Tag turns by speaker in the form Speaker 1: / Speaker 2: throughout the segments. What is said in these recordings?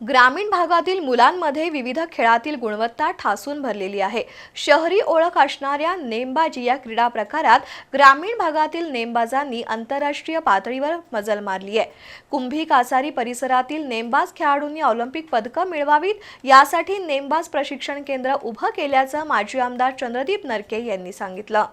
Speaker 1: ग्रामीण भागातील मुलांमध्ये विविध खेळातील गुणवत्ता ठासून भरलेली आहे. शहरी ओळख असणाऱ्या नेमबाजी या क्रीडा प्रकारात ग्रामीण भागातील नेमबाजांनी आंतरराष्ट्रीय पातळीवर मजल मारली आहे. कुंभी कासारी परिसरातील नेमबाज खेळाडूंनी ऑलिम्पिक पदकं मिळवावीत यासाठी नेमबाज प्रशिक्षण केंद्र उभं केल्याचं माजी आमदार चंद्रदीप नरके यांनी सांगितलं.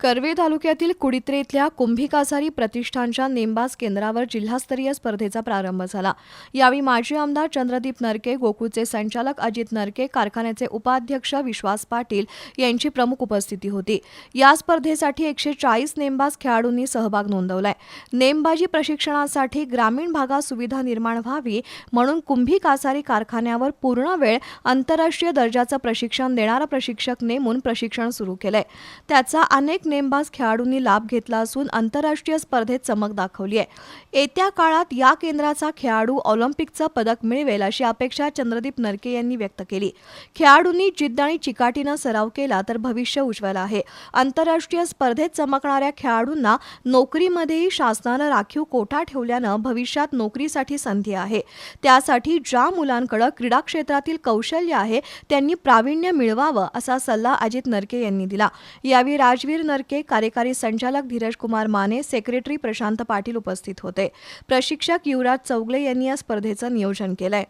Speaker 1: कर्वे तालुक्यातील कुडित्रे इथल्या कुंभिकासारी प्रतिष्ठानच्या नेमबाज केंद्रावर जिल्हास्तरीय स्पर्धेचा प्रारंभ झाला. यावेळी माजी आमदार चंद्रदीप नरके गोकुळचे संचालक अजित नरके कारखान्याचे उपाध्यक्ष विश्वास पाटील यांची प्रमुख उपस्थिती होती. या स्पर्धेसाठी एकशे चाळीस नेमबाज खेळाडूंनी सहभाग नोंदवलाय. नेमबाजी प्रशिक्षणासाठी ग्रामीण भागात सुविधा निर्माण व्हावी म्हणून कुंभी कासारी कारखान्यावर पूर्ण वेळ आंतरराष्ट्रीय दर्जाचं प्रशिक्षण देणारा प्रशिक्षक नेमून प्रशिक्षण सुरू केलंय. त्याचा अनेक नेमबाज खेळाडूंनी लाभ घेतला असून आंतरराष्ट्रीय स्पर्धेत चमक दाखवली आहे. येत्या काळात या केंद्राचा खेळाडू ऑलिम्पिकचं पदक मिळवेल अशी अपेक्षा चंद्रदीप नरके यांनी व्यक्त केली. खेळाडूंनी जिद्द आणि चिकाटीनं सराव केला तर भविष्य उज्ज्वल आहे. आंतरराष्ट्रीय स्पर्धेत चमकणाऱ्या खेळाडूंना नोकरीमध्येही शासनानं राखीव कोठा ठेवल्यानं भविष्यात नोकरीसाठी संधी आहे. त्यासाठी ज्या मुलांकडे क्रीडा क्षेत्रातील कौशल्य आहे त्यांनी प्रावीण्य मिळवावं असा सल्ला अजित नरके यांनी दिला. यावेळी राजवीर नरके कार्यकारी संचालक धीरज कुमार माने सेक्रेटरी प्रशांत पाटील उपस्थित होते. प्रशिक्षक युवराज चौगले यांनी या स्पर्धेचं नियोजन केलंय.